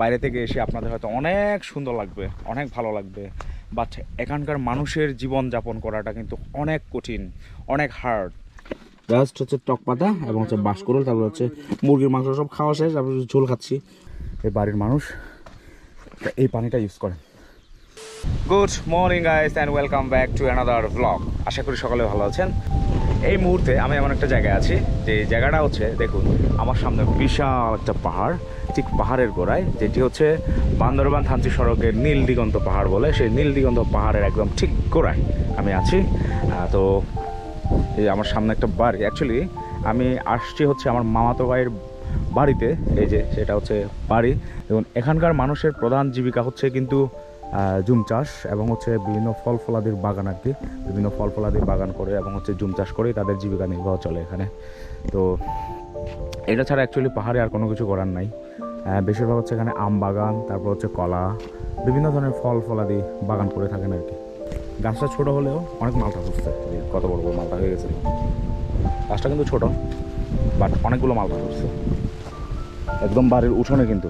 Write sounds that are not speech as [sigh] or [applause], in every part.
বাইরে থেকে এসে আপনাদের হয়তো অনেক সুন্দর লাগবে অনেক ভালো লাগবে। বাট এখানকার মানুষের জীবন যাপন করাটা কিন্তু অনেক কঠিন অনেক হার্ড জাস্ট হচ্ছে টক পাতা এবং হচ্ছে বাঁশকুড়ল তারপর হচ্ছে মুরগির মাংস সব খাওয়া শেষ তারপর ঝোল খাচ্ছি। এই বাড়ির মানুষ এই পানিটা ইউজ করেন good morning guys and welcome back to another blog আশা করি সকালে ভালো আছেন। এই মুহূর্তে আমি এমন একটা জায়গায় আছি যে জায়গাটা হচ্ছে, দেখুন, আমার সামনে বিশাল একটা পাহাড়, ঠিক পাহাড়ের গোড়ায়, যেটি হচ্ছে বান্দরবান থানচি সড়কের নীল দিগন্ত পাহাড় বলে, সেই নীল দিগন্ত পাহাড়ের একদম ঠিক গোড়ায় আমি আছি। তো এই আমার সামনে একটা বাড়ি অ্যাকচুয়ালি আমি আসছি হচ্ছে আমার মামাতো ভাইয়ের বাড়িতে, এই যে সেটা হচ্ছে বাড়ি। এবং এখানকার মানুষের প্রধান জীবিকা হচ্ছে কিন্তু জুম চাষ এবং হচ্ছে বিভিন্ন ফল ফলাদির বাগান আর কি। বিভিন্ন ফল ফলাদির বাগান করে এবং হচ্ছে জুম চাষ করেই তাদের জীবিকা নির্বাহ চলে এখানে। তো এটা ছাড়া অ্যাকচুয়ালি পাহাড়ে আর কোনো কিছু করার নাই। বেশিরভাগ হচ্ছে এখানে আম বাগান, তারপর হচ্ছে কলা, বিভিন্ন ধরনের ফল ফলাদি বাগান করে থাকেন আর কি। গাছটা ছোটো হলেও অনেক মালটা ধরছে কত বড় বড় মালটা হয়ে গেছে। গাছটা কিন্তু ছোট বাট অনেকগুলো মালটা ধরছে একদম বাড়ির উঠোনে কিন্তু।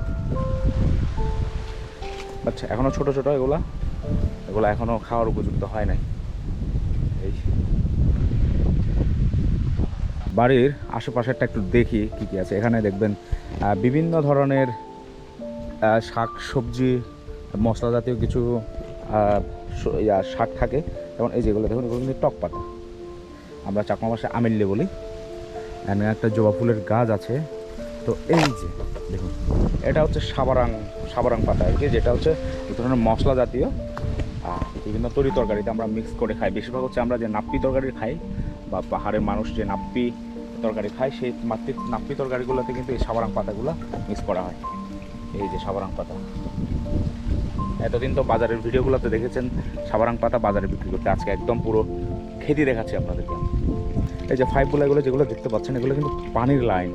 বাট এখনও ছোট ছোট এগুলা? এগুলো এখনও খাওয়ার উপযুক্ত হয় নাই। এই বাড়ির আশেপাশেরটা একটু দেখি কি কি আছে। এখানে দেখবেন বিভিন্ন ধরনের শাক, সবজি, মশলা জাতীয় কিছু শাক থাকে। যেমন এই যেগুলো, দেখুন, এগুলো টক পাতা। আমরা চাকমা ভাষায় আমিল্লে বলি। একটা জবা ফুলের গাছ আছে। তো এই যে, দেখুন, এটা হচ্ছে সাবারাং সাবারাং পাতা আর কি, যেটা হচ্ছে এক ধরনের মশলা জাতীয় বিভিন্ন তরি তরকারিতে আমরা মিক্স করে খাই। বেশিরভাগ হচ্ছে আমরা যে নাপ্পি তরকারি খাই, বা পাহাড়ের মানুষ যে নাপ্পি তরকারি খায়, সেই নাপ্পি নাপ্পি তরকারিগুলোতে কিন্তু এই সাবারাং পাতাগুলো মিক্স করা হয়। এই যে সাবারাং পাতা। এতদিন তো বাজারের ভিডিওগুলোতে দেখেছেন, সাবারাং পাতা বাজারে বিক্রি করতে। আজকে একদম পুরো খেতে দেখাচ্ছি আপনাদেরকে। এই যে ফাইভ এগুলো যেগুলো দেখতে পাচ্ছেন, এগুলো কিন্তু পানির লাইন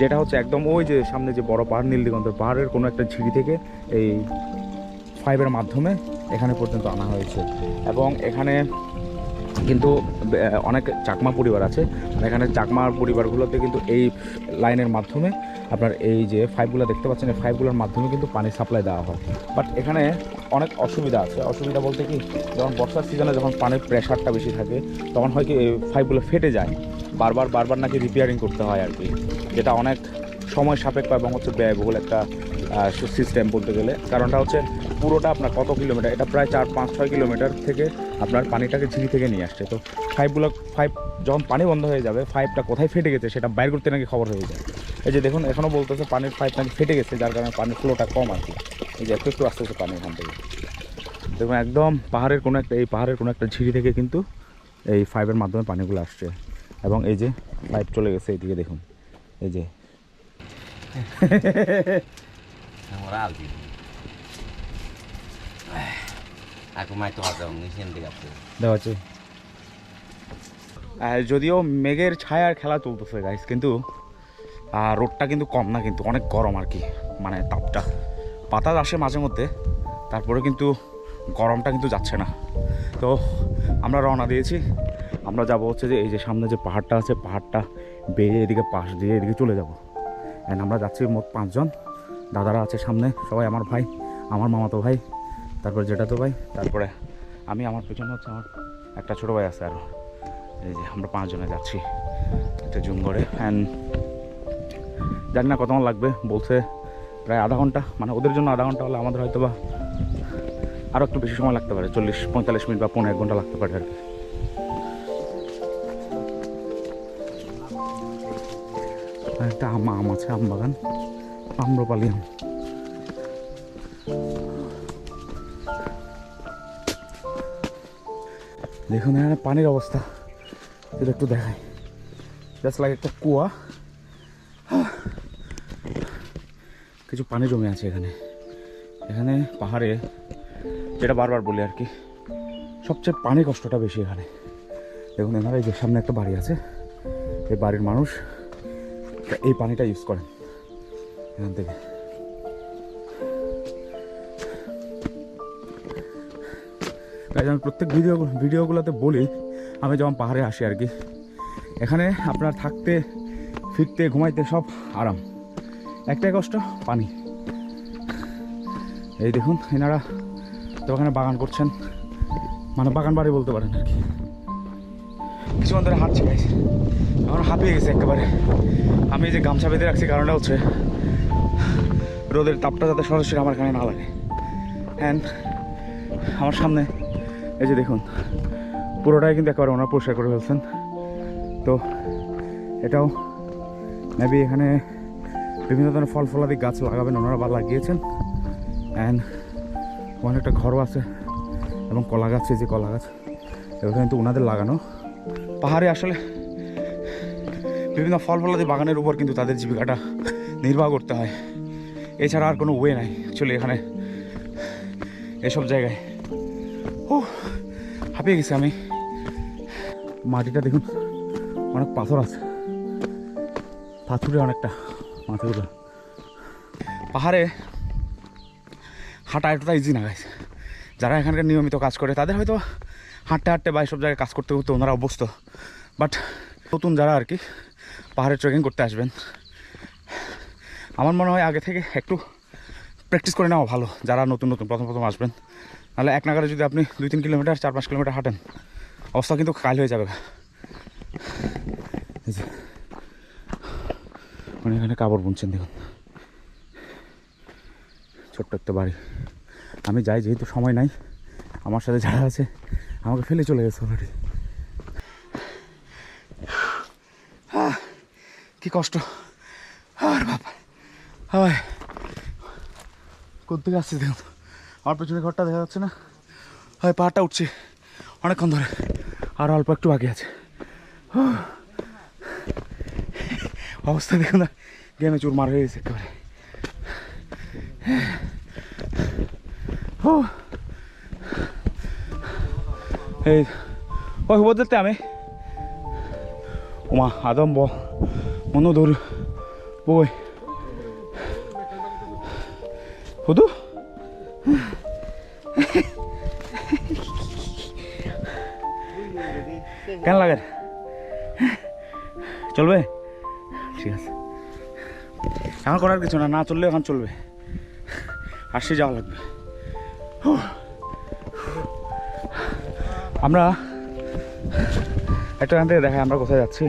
যেটা হচ্ছে একদম ওই যে সামনে যে বড় পাহাড়, নীলদিগন্ত পাহাড়ের কোনো একটা ঝিড়ি থেকে এই ফাইভের মাধ্যমে এখানে পর্যন্ত আনা হয়েছে। এবং এখানে কিন্তু অনেক চাকমা পরিবার আছে। এখানে চাকমার পরিবারগুলোতে কিন্তু এই লাইনের মাধ্যমে আপনার এই যে ফাইভগুলো দেখতে পাচ্ছেন, এই ফাইভগুলোর মাধ্যমে কিন্তু পানি সাপ্লাই দেওয়া হয়। বাট এখানে অনেক অসুবিধা আছে। অসুবিধা বলতে কি, যখন বর্ষার সিজনে যখন পানির প্রেশারটা বেশি থাকে, তখন হয় কি পাইপগুলো ফেটে যায়। বারবার বারবার নাকি রিপেয়ারিং করতে হয় আর কি। যেটা অনেক সময় সাপেক্ষ এবং হচ্ছে ব্যয়বহুল একটা সিস্টেম বলতে গেলে। কারণটা হচ্ছে পুরোটা আপনার কত কিলোমিটার? এটা প্রায় চার পাঁচ ছয় কিলোমিটার থেকে আপনার পানিটাকে ঝিরি থেকে নিয়ে আসছে। তো ফাইভগুলো ফাইভ যখন পানি বন্ধ হয়ে যাবে ফাইভটা কোথায় ফেটে গেছে সেটা বাইর করতে নাকি খবর হয়ে যায়। এই যে দেখুন এখনও বলতেছে পানির পাইপ নাকি ফেটে গেছে যার কারণে পানির ফ্লোটা কম আর কি এই যে একটু একটু আসতেছে পানি এখান থেকে। দেখুন একদম পাহাড়ের কোনো একটা এই পাহাড়ের কোনো একটা ঝিরি থেকে কিন্তু এই ফাইভের মাধ্যমে পানিগুলো আসছে। এবং এই যে পাইপ চলে গেছে এইদিকে দেখুন। এই যে [laughs] Aku mah itu ada ngisian দেওয়া আছে যদিও মেঘের ছায়ার খেলা চলতেছে গাইস কিন্তু আর রোদটা কিন্তু কম না কিন্তু অনেক গরম আর কি মানে তাপটা। বাতাস আসে মাঝে মধ্যে তারপরে কিন্তু গরমটা কিন্তু যাচ্ছে না। তো আমরা রওনা দিয়েছি। আমরা যাব হচ্ছে যে এই যে সামনে যে পাহাড়টা আছে পাহাড়টা বেয়ে এদিকে পাশ দিয়ে এদিকে চলে যাব। অ্যান্ড আমরা যাচ্ছি মোট পাঁচজন। দাদারা আছে সামনে সবাই আমার ভাই আমার মামাতো ভাই। তারপরে তো ভাই, তারপরে আমি আমার পেছনে হচ্ছে আমার একটা ছোটো ভাই আছে আরও এই যে আমরা পাঁচজনে যাচ্ছি একটা জুম করে অ্যান্ড জানি না কতক্ষণ লাগবে, বলছে প্রায় আধা ঘণ্টা। মানে ওদের জন্য আধা ঘণ্টা হলে আমাদের হয়তো বা আরও একটু বেশি সময় লাগতে পারে, চল্লিশ, পঁয়তাল্লিশ মিনিট বা পনেরো, এক ঘণ্টা লাগতে পারে আর কি। একটা আম আম আছে, আম বাগান, আম্রপালি আম। দেখুন, এখানে পানির অবস্থা। এটা একটু দেখাই। জাস্ট লাগে একটা কুয়া। কিছু পানি জমে আছে এখানে। এখানে পাহাড়ে, যেটা বারবার বলি আর কি, সবচেয়ে পানি কষ্টটা বেশি এখানে। দেখুন, এনারা এই যে সামনে একটা বাড়ি আছে। এই বাড়ির মানুষ এই পানিটা ইউজ করেন। এখান থেকে। তাই আমি প্রত্যেক ভিডিও ভিডিওগুলোতে বলি, আমি যখন পাহাড়ে আসি আর কি। এখানে আপনার থাকতে, ফিরতে, ঘুমাইতে সব আরাম। একটাই কষ্ট, পানি। এই দেখুন, এনারা তো ওখানে বাগান করছেন। মানে বাগান বাড়ি বলতে পারেন আর কি। কিছুক্ষণ ধরে হাঁটছি গাইছে এখন হাঁপিয়ে গেছে একেবারে। আমি যে গামছা বেঁধে রাখছি, কারণটা হচ্ছে রোদের তাপটা যাতে সরাসরি আমার এখানে না লাগে। অ্যান্ড আমার সামনে এই যে দেখুন, পুরোটাই কিন্তু একেবারে ওনার পরিষ্কার করে ফেলছেন। তো এটাও মেবি এখানে বিভিন্ন ধরনের ফল ফলাদি গাছ লাগাবেন, ওনারা বা লাগিয়েছেন। অ্যান্ড ওখানে একটা ঘরও আছে এবং কলা গাছ যে কলা গাছ, এগুলো কিন্তু ওনাদের লাগানো। পাহাড়ে আসলে বিভিন্ন ফল ফলাদি বাগানের উপর কিন্তু তাদের জীবিকাটা নির্বাহ করতে হয়। এছাড়া আর কোনো ওয়ে নাই অ্যাকচুয়ালি এখানে এসব জায়গায়। ও, হাঁপিয়ে গেছি আমি। মাটিটা দেখুন, অনেক পাথর আছে। পাথুরে অনেকটা মাথাগুলো পাহাড়ে হাঁটা এতটা ইজি না গাইছে যারা এখানকার নিয়মিত কাজ করে, তাদের হয়তো হাঁটতে হাঁটতে বা সব জায়গায় কাজ করতে করতে ওনারা অভ্যস্ত। বাট নতুন যারা আর কি, পাহাড়ে ট্রেকিং করতে আসবেন, আমার মনে হয় আগে থেকে একটু প্র্যাকটিস করে নেওয়া ভালো, যারা নতুন নতুন, প্রথম প্রথম আসবেন। নাহলে এক নাগারে যদি আপনি দুই, তিন কিলোমিটার, চার, পাঁচ কিলোমিটার হাঁটেন, অবস্থা কিন্তু কাল হয়ে যাবে উনি এখানে কাপড় বুনছেন, দেখুন। ছোট্ট একটা বাড়ি। আমি যাই, যেহেতু সময় নাই, আমার সাথে যারা আছে, আমাকে ফেলে চলে গেছে অলরেডি কি কষ্ট। আর বাবা। হয়। কোথেকে আসছি দেখুন? আমার পেছনে ঘরটা দেখা যাচ্ছে না। হয়, পাহাড়টা উঠছে। অনেকক্ষণ ধরে। আর অল্প একটু বাকি আছে। অবস্থা দেখুন না। গেমে চুর মার হয়ে গেছে একেবারে। এই, ওই যেতে আমি। ওমা আদম, ব, মনো ধর বই কেন লাগে? চলবে? ঠিক আছে। এখন করার কিছু না না চললে এখন চলবে। আসছে, যাওয়া লাগবে। আমরা একটা এখান থেকে দেখায় আমরা কোথায় যাচ্ছি।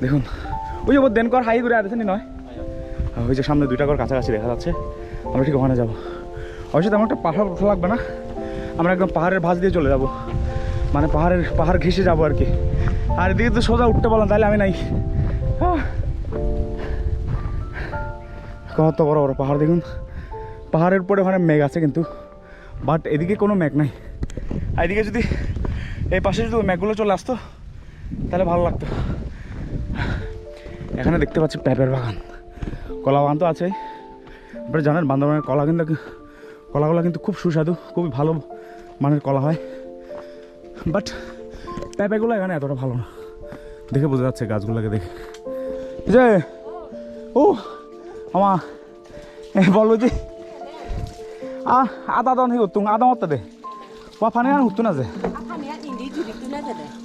দেখুন, ওই যে দেন কর, হাই করে আসেন নয়? ওই যে সামনে দুইটা কর কাছাকাছি দেখা যাচ্ছে। আমরা ঠিক ওখানে যাব। অবশ্যই তেমন একটা পাহাড় লাগবে না। আমরা একদম পাহাড়ের ভাঁজ দিয়ে চলে যাব। মানে পাহাড়ের, পাহাড় ঘেসে যাব আর কি। আর এদিকে তো সোজা উঠতে বললাম তাহলে আমি নাই। কত বড় বড় পাহাড় দেখুন। পাহাড়ের পরে ওখানে মেঘ আছে কিন্তু বাট এদিকে কোনো মেঘ নাই। আর এদিকে যদি এই পাশে যদি মেঘগুলো চলে আসতো, তাহলে ভালো লাগতো। এখানে দেখতে পাচ্ছি পেঁপের বাগান। কলা বাগান তো আছেই। আপনারা জানেন বান্দরবানের কলা কিন্তু, কলাগুলো কিন্তু খুব সুস্বাদু, খুবই ভালো মানের কলা হয়। বাট প্যাপাগুলো এখানে এতটা ভালো না। দেখে বোঝা যাচ্ছে গাছগুলোকে দেখে। যে, ও, আমা বলো যে, আ, আদা দন হতুং আদা মত আচ্ছা, দে। ও ফানি আর না যে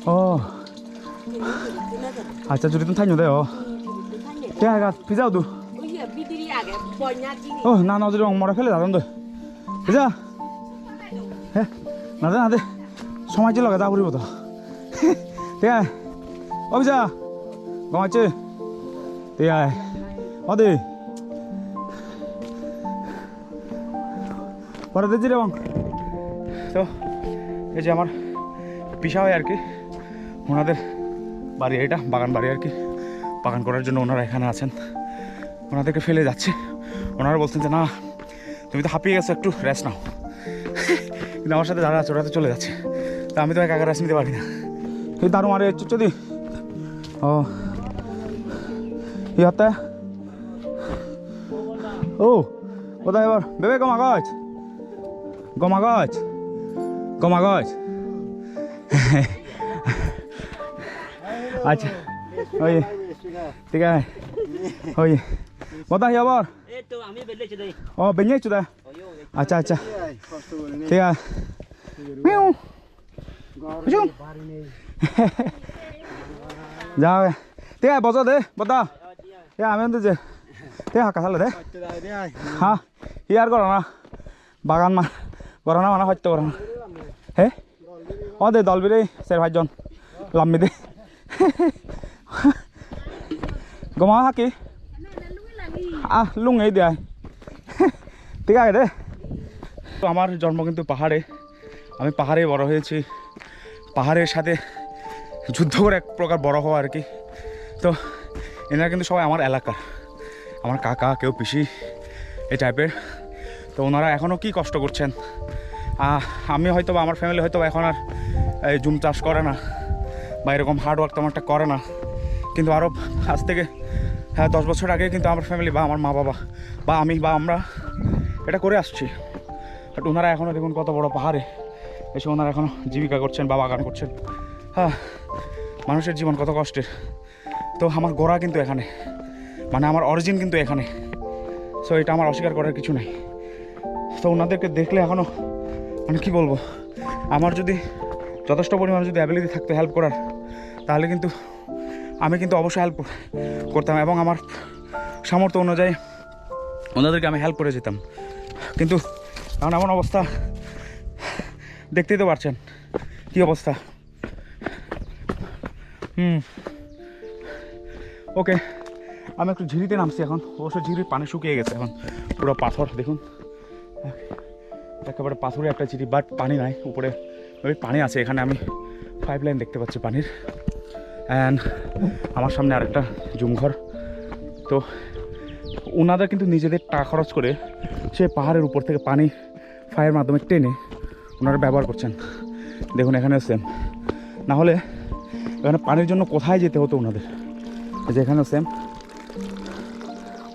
ও। আচ্ছা যদি তুমি থাইনো দে, ও। তে আগা পিজাও দু। ও, না না, যদি মরা ফেলে, দাদন তো পিজা হ্যাঁ না দে না দে। 좀 타뇨 돼요 줄이 끊어져래. 제가 비자도 우리 미들이 아게 뭐냐지니. 어 나 너들이 엄마랑 펠레 나던데 비자 해 나대 나대 সময় ছিল গা পুরিব তো ঠিক আছে ও বিজা গমাচ্ছে ঠিক আছে অদে পরে দিচ্ছি রে বং তো এই যে আমার পিসা হয় আর কি ওনাদের বাড়ি এটা বাগান বাড়ি আর কি বাগান করার জন্য ওনারা এখানে আছেন ওনাদেরকে ফেলে যাচ্ছে ওনারা বলছেন যে না তুমি তো হাঁপিয়ে গেছো একটু রেস্ট নাও কিন্তু আমার সাথে যারা আছে ওরা তো চলে যাচ্ছে আমি তোমাকে আগের রাশি নিতে পারি না। এই দারু মারে যদি ও। ই হাতে ও কোথায় এবার? বেবে গমাগজ গমাগজ গমাগজ আচ্ছা ওই ঠিক আছে। ওই কোথায় আবার? ও বেঞ্জে চুদা আচ্ছা আচ্ছা। ঠিক আছে। হুসুম যা তে বজা দে বদা এ আমি যে তে হাঁকা চালে দে হা ই আর করো না বাগান মা করো না মানে সত্য করো না হে অ দে দলবিরে চার পাঁচজন লাম্বি দে গমা হাকি আহ লুং এই দেয় ঠিক আছে দে তো আমার জন্ম কিন্তু পাহাড়ে আমি পাহাড়ে বড় হয়েছি পাহাড়ের সাথে যুদ্ধ করে এক প্রকার বড় হওয়া আর কি। তো এনারা কিন্তু সবাই আমার এলাকার। আমার কাকা, কেউ পিসি, এই টাইপের তো ওনারা এখনও কি কষ্ট করছেন? আমি হয়তো বা আমার ফ্যামিলি হয়তো এখন আর এই জুম চাষ করে না বা এরকম হার্ড ওয়ার্ক তেমন একটা করে না। কিন্তু আরও আজ থেকে হ্যাঁ দশ বছর আগে কিন্তু আমার ফ্যামিলি বা আমার মা বাবা বা আমি বা আমরা এটা করে আসছি। বাট ওনারা এখনও দেখুন কত বড় পাহাড়ে। এসে ওনারা এখনও জীবিকা করছেন বা বাগান করছেন। হ্যাঁ মানুষের জীবন কত কষ্টের। তো আমার গোড়া কিন্তু এখানে। মানে আমার অরিজিন কিন্তু এখানে। সো এটা আমার অস্বীকার করার কিছু নাই। তো ওনাদেরকে দেখলে এখনও মানে কী বলব, আমার যদি যথেষ্ট পরিমাণে যদি অ্যাবিলিটি থাকতো হেল্প করার, তাহলে কিন্তু আমি কিন্তু অবশ্যই হেল্প করতাম এবং আমার সামর্থ্য অনুযায়ী ওনাদেরকে আমি হেল্প করে যেতাম। কিন্তু এখন এমন অবস্থা দেখতেই তো পারছেন। কী অবস্থা? হুম। ওকে, আমি একটু ঝিরিতে নামছি এখন। অবশ্য ঝিরির পানি শুকিয়ে গেছে এখন। পুরো পাথর, দেখুন। একেবারে পাথরে একটা চিঠি বাট পানি নাই। উপরে ওই পানি আছে, এখানে আমি পাইপ লাইন দেখতে পাচ্ছি পানির। অ্যান্ড আমার সামনে আরেকটা জুমঘর তো ওনাদের কিন্তু নিজেদের টাকা খরচ করে সে পাহাড়ের উপর থেকে পানি ফায়ার মাধ্যমে টেনে ওনারা ব্যবহার করছেন। দেখুন এখানেও সেম না হলে এখানে পানির জন্য কোথায় যেতে হতো ওনাদের? যে এখানেও সেম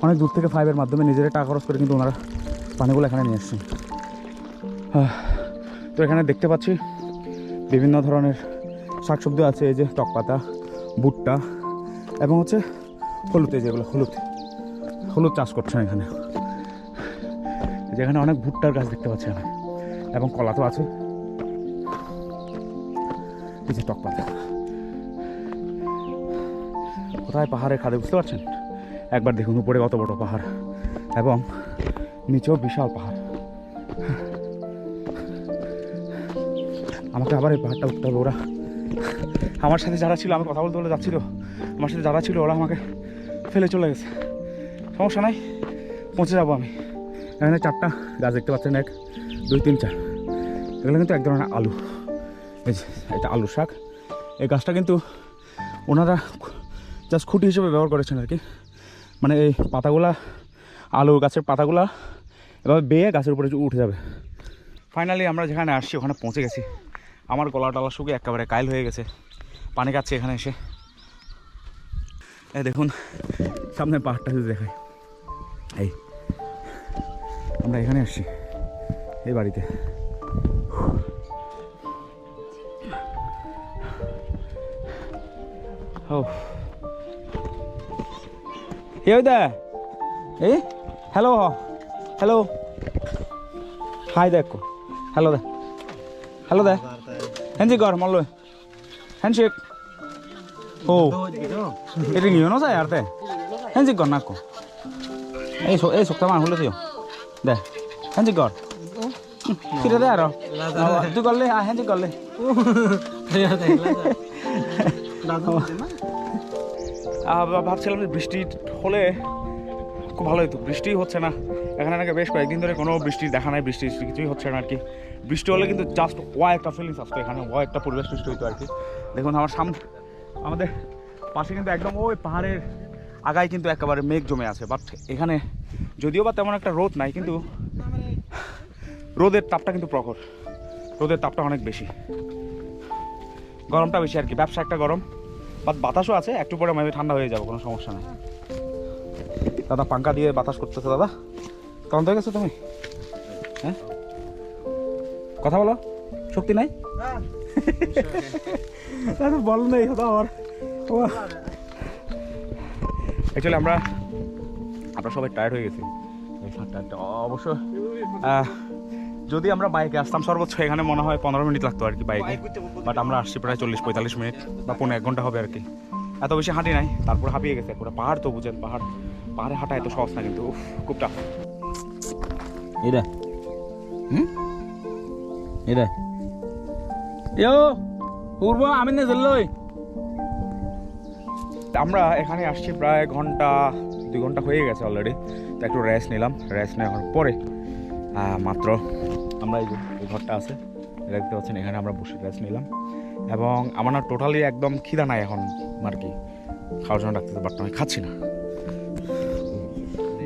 অনেক দূর থেকে ফাইভের মাধ্যমে নিজেরা টাকা খরচ করে কিন্তু ওনারা পানিগুলো এখানে নিয়ে আসছেন। আহ, তো এখানে দেখতে পাচ্ছি বিভিন্ন ধরনের শাকসবজি আছে এই যে টকপাতা ভুট্টা এবং হচ্ছে হলুদ এই যেগুলো হলুদ। হলুদ চাষ করছেন এখানে। যেখানে অনেক ভুট্টার গাছ দেখতে পাচ্ছি আমি। এবং কলা তো আছে। এই যে টকপাতা কোথায় পাহাড়ে খাদে, বুঝতে পারছেন? একবার দেখুন উপরে কত বড় পাহাড়। এবং নিচেও বিশাল পাহাড়। আমাকে আবার এই পাহাড়টা উঠতে হবে, ওরা। আমার সাথে যারা ছিল আমি কথা বলতে বলে যাচ্ছিল। আমার সাথে যারা ছিল, ওরা আমাকে ফেলে চলে গেছে। সমস্যা নাই, পৌঁছে যাব আমি। এখানে চারটা গাছ দেখতে পাচ্ছেন, এক দুই, তিন, চার। এগুলো কিন্তু এক ধরনের আলু। এই যে, এটা আলু শাক। এই গাছটা কিন্তু ওনারা জাস্ট খুঁটি হিসেবে ব্যবহার করেছেন আর কি। মানে এই পাতাগুলা আলু গাছের পাতাগুলা এভাবে বেয়ে গাছের উপরে উঠে যাবে। ফাইনালি আমরা যেখানে আসছি, ওখানে পৌঁছে গেছি। আমার গলা টলা শুকিয়ে একেবারে কাইল হয়ে গেছে। পানি খাচ্ছে এখানে এসে। এই দেখুন সামনে পাহাড়টা যদি দেখাই। এই, আমরা এখানে আসছি। এই বাড়িতে ও এই দা এই হ্যালো হ্যালো হাই দেখো হ্যালো দা হ্যালো দা হ্যান্ডশেক কর মল্ল হ্যান্ডশেক ও এটা নিও না যায় আর তে হ্যান্ডশেক কর নাকো এই সো এই সপ্তাহ মান হলে দিও দে হ্যান্ডশেক কর দে আর। তুই করলে আ হ্যান্ডশেক করলে। আহ, ভাবছিলাম যে বৃষ্টি হলে খুব ভালো হতো। বৃষ্টি হচ্ছে না। এখানে নাকি বেশ কয়েকদিন ধরে কোনো বৃষ্টি দেখা নাই বৃষ্টি কিছুই হচ্ছে না আর কি বৃষ্টি হলে কিন্তু জাস্ট ওয়া একটা ফিলিংস আসতো এখানে ওয়া একটা পরিবেশ সৃষ্টি হইতো আর কি দেখুন আমার সামনে আমাদের পাশে কিন্তু একদম ওই পাহাড়ের আগায় কিন্তু একেবারে মেঘ জমে আছে। বাট এখানে যদিও বা তেমন একটা রোদ নাই কিন্তু রোদের তাপটা কিন্তু প্রখর। রোদের তাপটা অনেক বেশি। গরমটা বেশি আর কি। ব্যবসা একটা গরম, বাট বাতাসও আছে, একটু পরে আমি ঠান্ডা হয়ে যাব, কোনো সমস্যা নেই। দাদা পাঙ্কা দিয়ে বাতাস করতেছে, দাদা। তখন হয়ে গেছো তুমি? হ্যাঁ? কথা বলো, শক্তি নাই? বল নেই, দাদা আমার অ্যাকচুয়ালি আমরা আমরা সবাই টায়ার্ড হয়ে গেছি। অবশ্য যদি আমরা বাইকে আসতাম সর্বোচ্চ এখানে মনে হয় পনেরো মিনিট লাগতো আর কি বাইকে বাট আমরা আসছি প্রায় চল্লিশ পঁয়তাল্লিশ মিনিট বা পনেরো এক ঘণ্টা হবে আর কি। এত বেশি হাঁটি নাই তারপর হাঁপিয়ে গেছে পুরো পাহাড় তো বুঝেন পাহাড় পাহাড়ে হাঁটা এত সহজ না কিন্তু খুব টাফ এটা হুম? এটা ইয়ো পূর্ব আমি না চললই আমরা এখানে আসছি প্রায় ঘণ্টা দুই ঘণ্টা হয়ে গেছে অলরেডি তো একটু রেস্ট নিলাম রেস্ট নেওয়ার পরে মাত্র আমরা এই যে এই ঘরটা আছে দেখতে পাচ্ছেন, এখানে আমরা বসে রেস্ট নিলাম। এবং আমার না টোটালি একদম খিদা নাই এখন, আর কি, খাওয়ার জন্য ডাকতেছে বাট আমি খাচ্ছি না।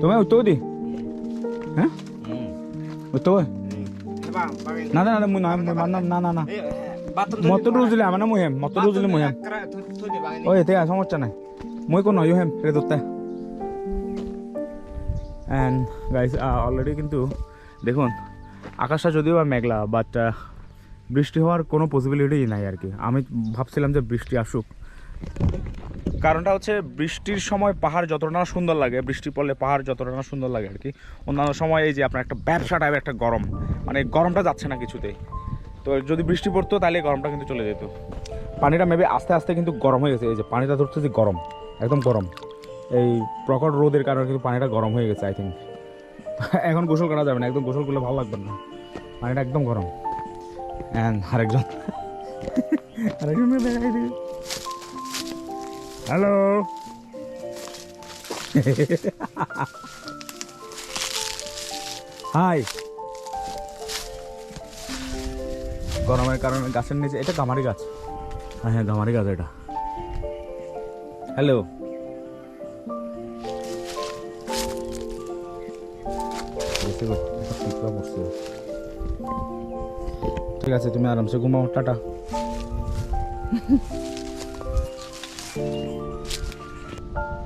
তুমি উত্তর দি। হ্যাঁ? না না না মুই না না না না মত আমার না মত এতে সমস্যা নাই। মই হেম অ্যান্ড গাইস অলরেডি কিন্তু, দেখুন আকাশটা যদিও বা মেঘলা বাট বৃষ্টি হওয়ার কোনো পসিবিলিটি নাই আর কি। আমি ভাবছিলাম যে বৃষ্টি আসুক। কারণটা হচ্ছে বৃষ্টির সময় পাহাড় যতটা সুন্দর লাগে, বৃষ্টি পড়লে পাহাড় যতটা না সুন্দর লাগে আর কি। অন্যান্য সময় এই যে আপনার একটা ব্যবসা টাইপের একটা গরম মানে গরমটা যাচ্ছে না কিছুতেই। তো যদি বৃষ্টি পড়তো, তাহলে গরমটা কিন্তু চলে যেত। পানিটা মেবি আস্তে আস্তে কিন্তু গরম হয়ে গেছে। এই যে পানিটা ধরতে যে গরম, একদম গরম। এই প্রকট রোদের কারণে কিন্তু পানিটা গরম হয়ে গেছে আই থিঙ্ক [laughs] এখন গোসল করা যাবে না, একদম গোসল করলে ভালো লাগবে না। পানিটা একদম গরম। অ্যান্ড আরেকজন। [laughs] হ্যালো হাই [laughs] গরমের কারণে গাছের নিচে এটা গামারি গাছ। হ্যাঁ হ্যাঁ গামারি গাছ এটা। হ্যালো ঠিক আছে, তুমি আরামসে ঘুমাও, টাটা।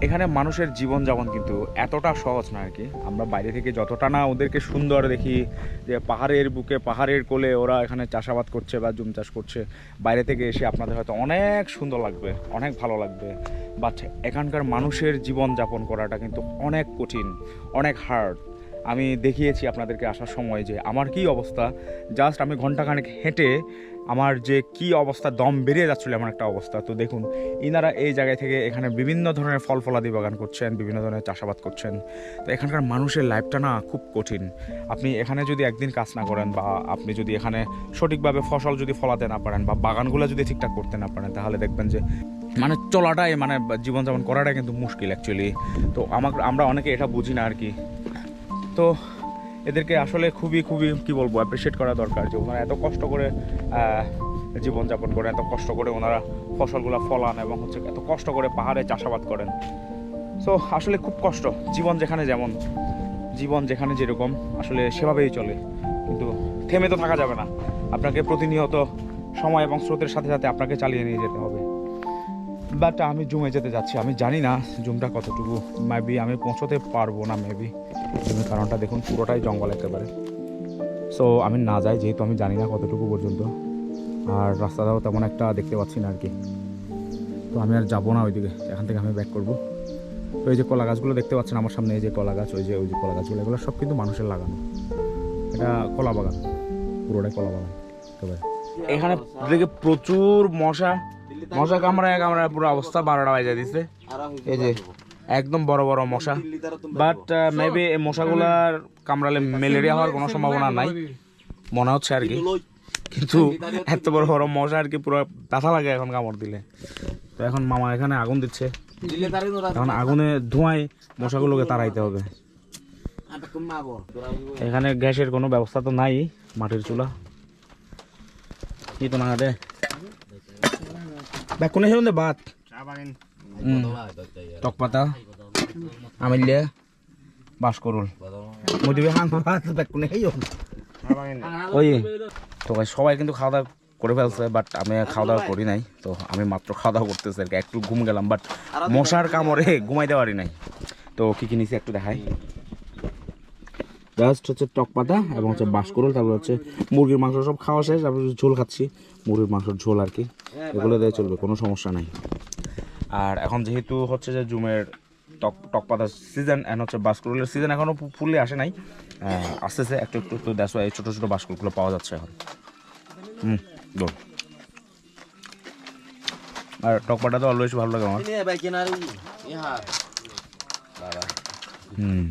এখানে মানুষের জীবনযাপন কিন্তু এতটা সহজ না আর কি। আমরা বাইরে থেকে যতটা না ওদেরকে সুন্দর দেখি, যে পাহাড়ের বুকে, পাহাড়ের কোলে ওরা এখানে চাষাবাদ করছে বা জুম চাষ করছে, বাইরে থেকে এসে আপনাদের হয়তো অনেক সুন্দর লাগবে, অনেক ভালো লাগবে। বাট এখানকার মানুষের জীবনযাপন করাটা কিন্তু অনেক কঠিন, অনেক হার্ড আমি দেখিয়েছি আপনাদেরকে আসার সময় যে আমার কি অবস্থা। জাস্ট আমি ঘন্টাখানেক হেঁটে আমার যে কি অবস্থা, দম বেরিয়ে যাচ্ছিল এমন একটা অবস্থা। তো দেখুন, ইনারা এই জায়গায় থেকে এখানে বিভিন্ন ধরনের ফল ফলাদি বাগান করছেন, বিভিন্ন ধরনের চাষাবাদ করছেন। তো এখানকার মানুষের লাইফটা না খুব কঠিন। আপনি এখানে যদি একদিন কাজ না করেন বা আপনি যদি এখানে সঠিকভাবে ফসল যদি ফলাতে না পারেন বা বাগানগুলো যদি ঠিকঠাক করতে না পারেন, তাহলে দেখবেন যে মানে চলাটাই মানে জীবনযাপন করাটাই কিন্তু মুশকিল অ্যাকচুয়ালি তো আমার আমরা অনেকে এটা বুঝি না আর কি। তো এদেরকে আসলে খুবই খুবই, কি বলব অ্যাপ্রিসিয়েট করা দরকার যে ওনারা এত কষ্ট করে জীবনযাপন করেন, এত কষ্ট করে ওনারা ফসলগুলো ফলান এবং হচ্ছে এত কষ্ট করে পাহাড়ে চাষাবাদ করেন। সো আসলে খুব কষ্ট। জীবন যেখানে যেমন, জীবন যেখানে যেরকম, আসলে সেভাবেই চলে। কিন্তু থেমে তো থাকা যাবে না। আপনাকে প্রতিনিয়ত সময় এবং স্রোতের সাথে সাথে আপনাকে চালিয়ে নিয়ে যেতে হবে। বাট আমি জুমে যেতে যাচ্ছি। আমি জানি না জুমটা কতটুকু। মেবি আমি পৌঁছতে পারব না মেবি জুমের কারণটা দেখুন, পুরোটাই জঙ্গল একেবারে। সো আমি না যাই, যেহেতু আমি জানি না কতটুকু পর্যন্ত। আর রাস্তাটাও তেমন একটা দেখতে পাচ্ছি না আর কি তো আমি আর যাব না ওইদিকে। এখান থেকে আমি ব্যাক করব। তো এই যে কলা গাছগুলো দেখতে পাচ্ছেন আমার সামনে, এই যে কলা গাছ, ওই যে ওই যে কলা গাছগুলো, এগুলো সব কিন্তু মানুষের লাগানো। এটা কলা বাগান। পুরোটাই কলা বাগান, একেবারে। এখানে প্রচুর মশা। মশা কামড়ায় কামড়ায় পুরো অবস্থা বারোটা বাজে দিচ্ছে এই যে, একদম বড় বড় মশা। বাট মেবি এই মশাগুলার কামড়ালে ম্যালেরিয়া হওয়ার কোনো সম্ভাবনা নাই। মনে হচ্ছে আর কি। কিন্তু এত বড় বড় মশা আর কি পুরো ব্যথা লাগে এখন কামড় দিলে। তো এখন মামা এখানে আগুন দিচ্ছে। এখন আগুনে ধোঁয়ায় মশাগুলোকে তাড়াইতে হবে। এখানে গ্যাসের কোনো ব্যবস্থা তো নাই মাটির চুলা। কি তো না দে ব্যাক কোনে হেউন দে বাত টক পাতা আমিলে তো সবাই কিন্তু খাওয়া দাওয়া করে ফেলছে বাট আমি খাওয়া দাওয়া করি নাই তো আমি মাত্র খাওয়া দাওয়া করতেছি আর কি একটু ঘুম গেলাম বাট মশার কামড়ে ঘুমাইতে পারি নাই তো কি কি নিছি একটু দেখাই জাস্ট হচ্ছে টক পাতা এবং হচ্ছে বাঁশকুড়ুল তারপর হচ্ছে মুরগির মাংস সব খাওয়া শেষ তারপর ঝোল খাচ্ছি। মুরগির মাংসের ঝোল আর কি। এগুলো দিয়ে চলবে কোনো সমস্যা নাই। আর এখন যেহেতু হচ্ছে যে জুমের টক টক পাতার সিজন অ্যান্ড হচ্ছে বাঁশকুড়ুলের সিজন এখনও ফুললি আসে নাই আহ, আসতেছে। একটু একটু একটু দেখো এই ছোটো ছোটো বাঁশকুড়গুলো পাওয়া যাচ্ছে এখন। হুম আর টক পাতা তো অলওয়েজ ভালো লাগে আমার। হুম।